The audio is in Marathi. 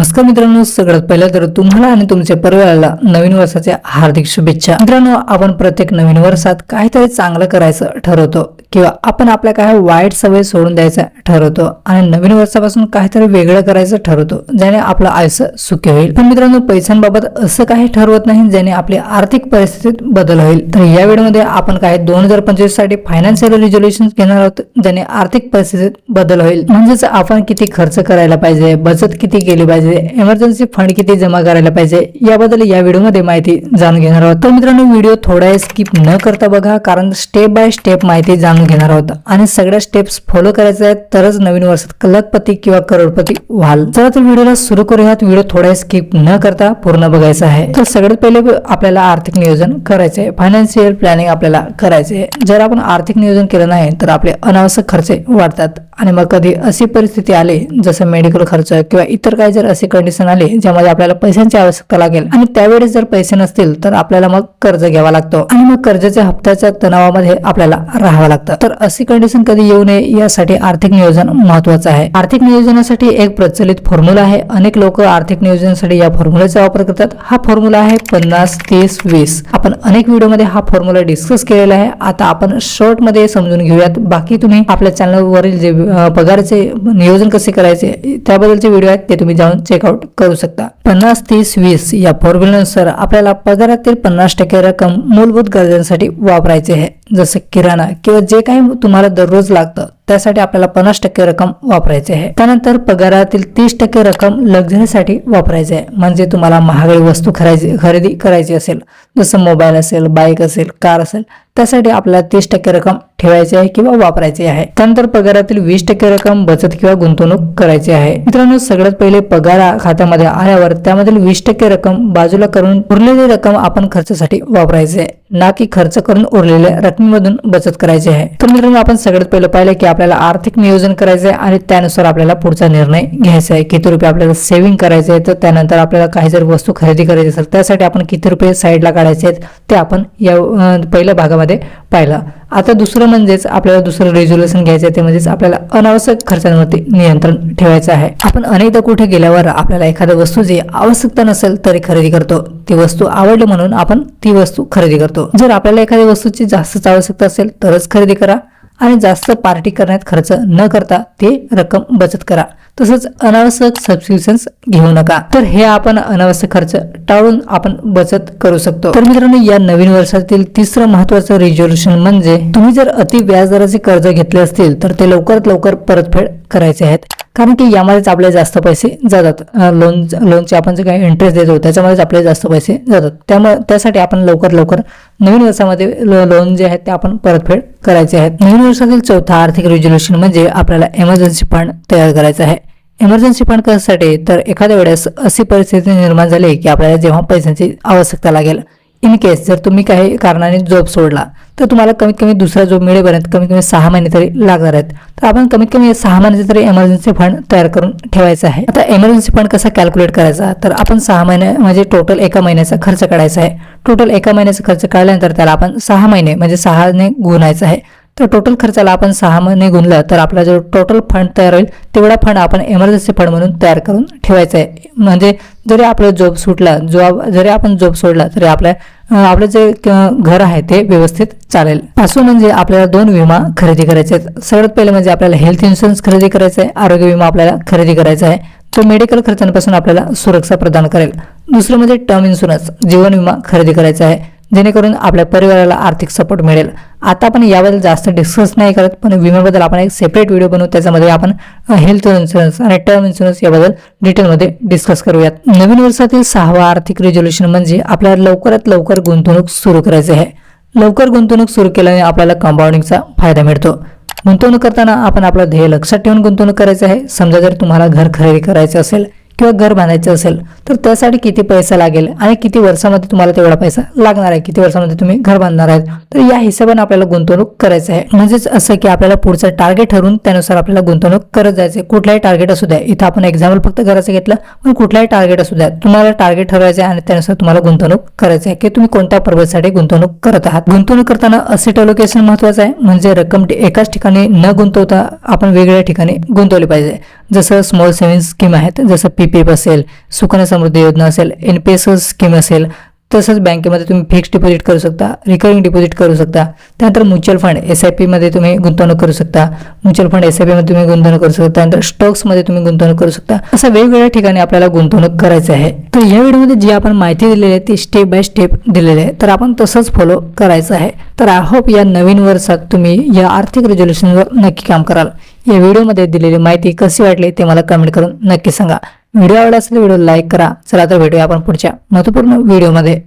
नमस्कार मित्रांनो सगळ्यात पहिलं तर तुम्हाला आणि तुमच्या परिवाराला नवीन वर्षाच्या हार्दिक शुभेच्छा. मित्रांनो आपण प्रत्येक नवीन वर्षात काहीतरी चांगलं करायचं ठरवतो किंवा आपण आपल्या काही वाईट सवय सोडून द्यायचं ठरवतो आणि नवीन वर्षापासून काहीतरी वेगळं करायचं ठरवतो ज्याने आपलं आयुष्य सुखी होईल. पण मित्रांनो पैशांबाबत असं काही ठरवत नाही ज्याने आपली आर्थिक परिस्थितीत बदल होईल. तर या व्हिडिओमध्ये आपण काही दोन हजार पंचवीससाठी फायनान्शियल रिझोल्युशन घेणार आहोत ज्याने आर्थिक परिस्थितीत बदल होईल. म्हणजेच आपण किती खर्च करायला पाहिजे बचत किती केली पाहिजे म्हणजे एमर्जन्सी फंड किती जमा करायला पाहिजे याबद्दल या व्हिडिओमध्ये माहिती जाणून घेणार आहोत. तर मित्रांनो व्हिडिओ थोडा स्किप न करता बघा कारण स्टेप बाय स्टेप माहिती जाणून घेणार आहोत. आणि सगळ्या स्टेप्स फॉलो करायचे आहेत तरच नवीन वर्षात लखपती किंवा करोडपती व्हाल. चला तर व्हिडिओला सुरू करूयात. व्हिडिओ थोडा स्किप न करता पूर्ण बघायचा आहे. तर सगळ्यात पहिले आपल्याला आर्थिक नियोजन करायचे आहे फायनान्शियल प्लॅनिंग आपल्याला करायचे आहे जर आपण आर्थिक नियोजन केलं नाही तर आपले अनावश्यक खर्च वाढतात. आणि मग कधी अशी परिस्थिती आली जसं मेडिकल खर्च किंवा इतर काही जर असे कंडिशन आले ज्यामध्ये आपल्याला पैशांची आवश्यकता लागेल. आणि त्यावेळेस जर पैसे नसतील तर आपल्याला मग कर्ज घ्यावा लागतो. आणि मग कर्जाच्या हप्त्याच्या तणावामध्ये आपल्याला राहावं लागतं. तर अशी कंडिशन कधी येऊ नये यासाठी आर्थिक नियोजन महत्वाचं आहे. आर्थिक नियोजनासाठी एक प्रचलित फॉर्म्युला आहे. अनेक लोक आर्थिक नियोजनासाठी या फॉर्म्युलाचा वापर करतात. हा फॉर्म्युला आहे पन्नास तीस वीस. आपण अनेक व्हिडिओमध्ये हा फॉर्म्युला डिस्कस केलेला आहे. आता आपण शॉर्टमध्ये समजून घेऊयात. बाकी तुम्ही आपल्या चॅनलवरील जे पगाराचे नियोजन कसे करायचे त्याबद्दलचे व्हिडिओ आहेत ते तुम्ही जाऊन चेकआउट करू शकता. पन्नास तीस वीस या फॉर्म्युल्यानुसार आपल्याला पगारातील पन्नास टक्के रक्कम मूलभूत गरजांसाठी वापरायची आहे. जसं किराणा किंवा जे काही तुम्हाला दररोज लागतं त्यासाठी आपल्याला पन्नास टक्के रक्कम वापरायची आहे. त्यानंतर पगारातील तीस टक्के रक्कम लक्झरीसाठी वापरायची आहे. म्हणजे तुम्हाला महागडी वस्तू खरेदी खरेदी करायची असेल जसं मोबाईल असेल बाईक असेल कार असेल त्यासाठी आपल्याला तीस टक्के रक्कम ठेवायची आहे किंवा वापरायची आहे. त्यानंतर पगारातील वीस टक्के रक्कम बचत किंवा गुंतवणूक करायची आहे. मित्रांनो सगळ्यात पहिले पगार खात्यामध्ये आल्यावर त्यामधील वीस टक्के रक्कम बाजूला करून उरलेली रक्कम आपण खर्चासाठी वापरायची. आहे ना की खर्च करून उरलेल्या रकमेमधून बचत करायची आहे. तर मित्रांनो आपण सगळ्यात पहिलं पाहिलं की आपल्याला आर्थिक नियोजन करायचं आहे आणि त्यानुसार आपल्याला पुढचा निर्णय घ्यायचा आहे. किती रुपये आपल्याला सेव्हिंग करायचे आहे तर त्यानंतर आपल्याला काही जर वस्तू खरेदी करायची असेल त्यासाठी आपण किती रुपये साईडला काढायचे आहेत ते आपण या पहिल्या भागामध्ये पाहिलं. आता दुसरं म्हणजेच आपल्याला दुसरं रेझोल्युशन घ्यायचं आहे ते म्हणजेच आपल्याला अनावश्यक खर्चांवरती नियंत्रण ठेवायचं आहे. आपण अनेकदा कुठे गेल्यावर आपल्याला एखाद्या वस्तूची आवश्यकता नसेल तरी खरेदी करतो. ती वस्तू आवडली म्हणून आपण ती वस्तू खरेदी करतो. जर आपल्याला एखाद्या वस्तूची जास्तच आवश्यकता असेल तरच खरेदी करा. आणि जास्त पार्टी करण्यात खर्च न करता ते रक्कम बचत करा. तसंच अनावश्यक सबस्क्रिप्शन्स घेऊ नका. तर हे आपण अनावश्यक खर्च टाळून आपण बचत करू शकतो. तर मित्रांनो या नवीन वर्षातील तिसरं महत्वाचं रिझोल्युशन म्हणजे तुम्ही जर अति व्याजदराचे कर्ज घेतले असतील तर ते लवकरात लवकर परतफेड करायचे आहेत. कारण की यामध्येच आपले जास्त पैसे जातात. लोन लोनचे आपण जे काही इंटरेस्ट देतो त्याच्यामध्येच आपले जास्त पैसे जातात. त्यामुळे त्यासाठी आपण लवकर लवकर नवीन वर्षामध्ये लोन जे आहेत ते आपण परतफेड करायचे आहेत. नवीन वर्षातील चौथा आर्थिक रिझोल्युशन म्हणजे आपल्याला एमर्जन्सी फंड तयार करायचा आहे. इमर्जन्सी फंड कशासाठी तर एखाद्या वेळेस अशी परिस्थिती निर्माण झाली की आपल्याला जेव्हा पैशांची आवश्यकता लागेल इन केस जर तुम्ही काही कारणाने जॉब सोडला तर तुम्हाला कमीत कमी दुसरा जॉब मिळेपर्यंत कमीत कमी सहा महिने तरी लागणार आहेत. तर आपण कमीत कमी सहा महिन्याचे तरी एमर्जन्सी फंड तयार करून ठेवायचा आहे. आता एमर्जन्सी फंड कसा कॅल्क्युलेट करायचा? तर आपण सहा महिने म्हणजे टोटल एका महिन्याचा खर्च काढायचा आहे. टोटल एका महिन्याचा खर्च काढल्यानंतर त्याला आपण सहा महिने म्हणजे सहाने गुणायचं आहे. तर टोटल खर्चाला आपण सहा महिने गुणलं तर आपला जो टोटल फंड तयार होईल तेवढा फंड आपण एमर्जन्सी फंड म्हणून तयार करून ठेवायचा आहे. म्हणजे जरी आपलं जॉब सुटला जॉब जरी आपण जॉब सोडला तरी आपल्या आपलं जे क- घर आहे ते व्यवस्थित चालेल. पासून म्हणजे आपल्याला दोन विमा खरेदी करायचे आहेत. सगळ्यात पहिले म्हणजे आपल्याला हेल्थ इन्शुरन्स खरेदी करायचा आहे आरोग्य विमा आपल्याला खरेदी करायचा आहे. तो मेडिकल खर्चांपासून आपल्याला सुरक्षा प्रदान करेल. दुसरं म्हणजे टर्म इन्शुरन्स जीवन विमा खरेदी करायचा आहे. जेणेकरून आपल्या परिवाराला आर्थिक सपोर्ट मिळेल. आता आपण याबद्दल जास्त डिस्कस नाही करत पण विम्याबद्दल आपण एक सेपरेट व्हिडिओ बनवू. त्याच्यामध्ये आपण हेल्थ इन्शुरन्स आणि टर्म इन्शुरन्स याबद्दल डिटेलमध्ये डिस्कस करूयात. नवीन वर्षातील सहावा आर्थिक रिझोल्युशन म्हणजे आपल्याला लवकरात लवकर गुंतवणूक सुरू करायची आहे. लवकर गुंतवणूक सुरू केल्याने आपल्याला कंपाऊंडिंगचा फायदा मिळतो. गुंतवणूक करताना आपण आपलं ध्येय लक्षात ठेवून गुंतवणूक करायचं आहे. समजा जर तुम्हाला घर खरेदी करायचं असेल किंवा घर बांधायचं असेल तर त्यासाठी किती पैसा लागेल आणि किती वर्षामध्ये तुम्हाला तेवढा पैसा लागणार आहे? किती वर्षामध्ये तुम्ही घर बांधणार आहेत? तर या हिशोबाने आपल्याला गुंतवणूक करायचं आहे. म्हणजेच असं की आपल्याला पुढचं टार्गेट ठरवून त्यानुसार आपल्याला गुंतवणूक करत जायचं कुठलाही टार्गेट असू द्या. इथं आपण एक्झाम्पल फक्त घराचं घेतलं पण कुठलाही टार्गेट असू द्या. तुम्हाला टार्गेट ठरवायचं आहे आणि त्यानुसार तुम्हाला गुंतवणूक करायचं आहे. की तुम्ही कोणत्या पर्पजसाठी गुंतवणूक करत आहात? गुंतवणूक करताना असेट अलोकेशन महत्वाचं आहे. म्हणजे रक्कम एकाच ठिकाणी न गुंतवता आपण वेगवेगळ्या ठिकाणी गुंतवली पाहिजे. जसं स्मॉल सेव्हिंग स्कीम आहेत जसं पी पी एफ असेल सुकन्या समृद्धी योजना असेल एन पी एस स्कीम असेल तसंच बँकेमध्ये तुम्ही फिक्स्ड डिपॉझिट करू शकता रिकरिंग डिपॉझिट करू शकता. त्यानंतर म्युच्युअल फंड एस आय पीमध्ये तुम्ही गुंतवणूक करू शकता. म्युच्युअल फंड एस आय पीमध्ये तुम्ही गुंतवणूक करू शकता. त्यानंतर स्टॉक्समध्ये तुम्ही गुंतवणूक करू शकता. असं वेगवेगळ्या ठिकाणी आपल्याला गुंतवणूक करायचं आहे. तर या व्हिडिओमध्ये जी आपण माहिती दिलेली आहे ती स्टेप बाय स्टेप दिलेली आहे. तर आपण तसंच फॉलो करायचं आहे. तर आय होप या नवीन वर्षात तुम्ही या आर्थिक रेझोल्युशनवर नक्की काम कराल. या व्हिडिओमध्ये दिलेली माहिती कशी वाटली ते मला कमेंट करून नक्की सांगा. व्हिडिओ आवडला असेल व्हिडिओ लाईक करा. चला तर भेटूया आपण पुढच्या महत्त्वपूर्ण व्हिडिओमध्ये.